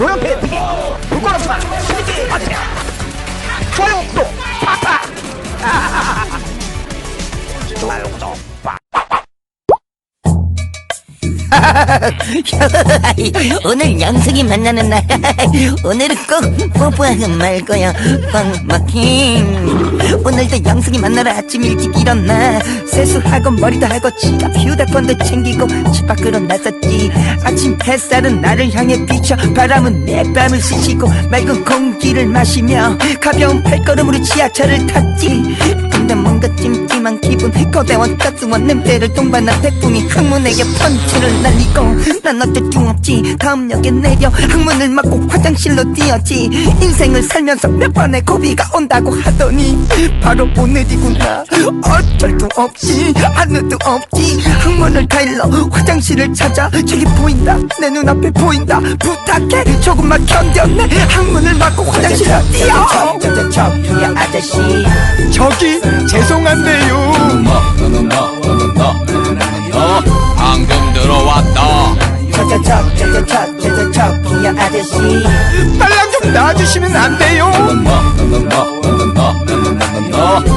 노란 팬티 부끄럽지만 신기 하세요 좋아요 구독 팍팍 좋아요 구독 오늘 영숙이 만나는 날. 오늘은 꼭 뽀뽀하고 말 거야 꽉 막힌. 오늘도 영숙이 만나러 아침 일찍 일어나. 세수하고 머리도 하고 지갑 휴대폰도 챙기고 집 밖으로 나섰지. 아침 햇살은 나를 향해 비쳐 바람은 내 뺨을 스치고 맑은 공기를 마시며 가벼운 발걸음으로 지하철을 탔지 기분 거대한 가스원 냄새를 동반한 태풍이 항문에게 펀치를 날리고 난 어쩔 수 없지 다음 역에 내려 항문을 막고 화장실로 뛰었지 인생을 살면서 몇 번의 고비가 온다고 하더니 바로 오늘이구나 어쩔 수 없지 하늘도 없지 항문을 타일러 화장실을 찾아 저기 보인다 내 눈앞에 보인다 부탁해 조금만 견뎌내 항문을 막고 화장실로 뛰어 저기 죄송한데요 저저저 저저저 저저저 야 아저씨 빨랑 좀 놔주시면 안 돼요 어,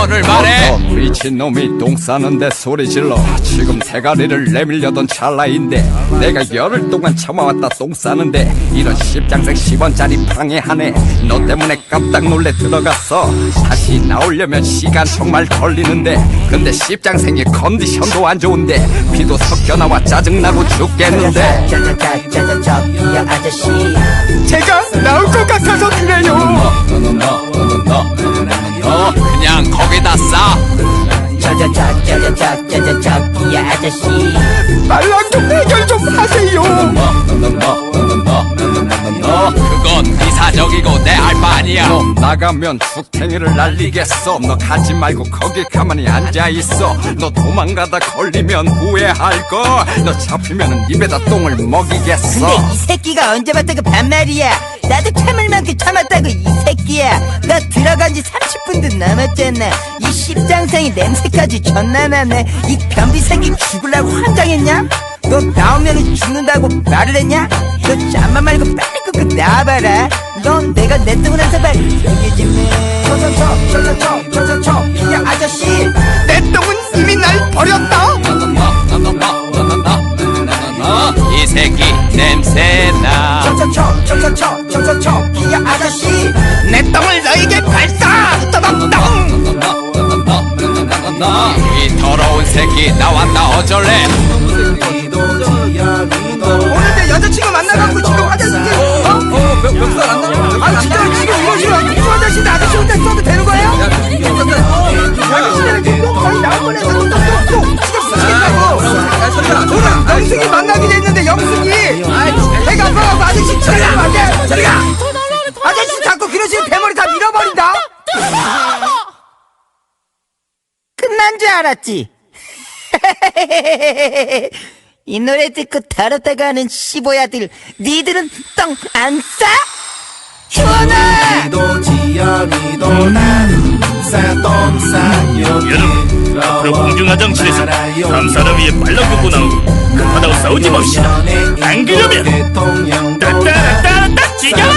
번을 말해? 너 미친놈이 똥 싸는데 소리 질러. 지금 대가리를 내밀려던 찰나인데 내가 열흘 동안 참아왔다 똥 싸는데 이런 십장생 10원짜리 방해하네. 너 때문에 깜짝 놀래 들어갔어. 다시 나오려면 시간 정말 걸리는데 근데 십장생이 컨디션도 안 좋은데 피도 섞여 나와 짜증나고 죽겠는데. 저저저 저저저 야 아저씨. 제가 나올 것 같아서 그래요 저저저 야 아저씨. 빨랑 좀 해결 좀 하세요. 어, 그건 이사적이고 내 알바 아니야. 너 나가면 죽탱이를 날리겠어. 너 가지 말고 거기 가만히 앉아있어. 너 도망가다 걸리면 후회할걸 너 잡히면 입에다 똥을 먹이겠어. 근데 이 새끼가 언제 봤다고 반말이야 나도 참을 만큼 참았다고 이 새끼야. 나 들어간 지 30분도 넘었잖아. 이 십장생이 냄새까지 존나 나네. 이 변비 새끼 죽으려고 환장했냐? 너 나오면 죽는다고 말을 했냐? 너 잠만 말고 빨리 끄고 나와봐라. 넌 내가 내 똥을 해서 빨리 여기지 매 저저저 저저저 저저저 야 아저씨. 내 똥은 이미 날 버렸다. 어, 이 새끼 냄새나. 저저저 저저저 야 아저씨 내 똥을 너에게 발사 떠덕떡 이 더러운 새끼 나왔다 어쩔래? 영숙이 만나기로 했는데 영숙이 배가 아파갖고 아저씨 집에 가면 안돼 저리 가 아저씨 자꾸 그러시면 대머리 다 밀어버린다 끝난 줄 알았지? 이 노래 듣고 다뤘다가 하는 시보야들 니들은 똥 안 싸? 희원아! 여러분, 앞으로 공중화장실에서 다음 사람 위에 발랑 긋고 나오고 싸우지 맙시다. 안 그러면 따따따따 지겨!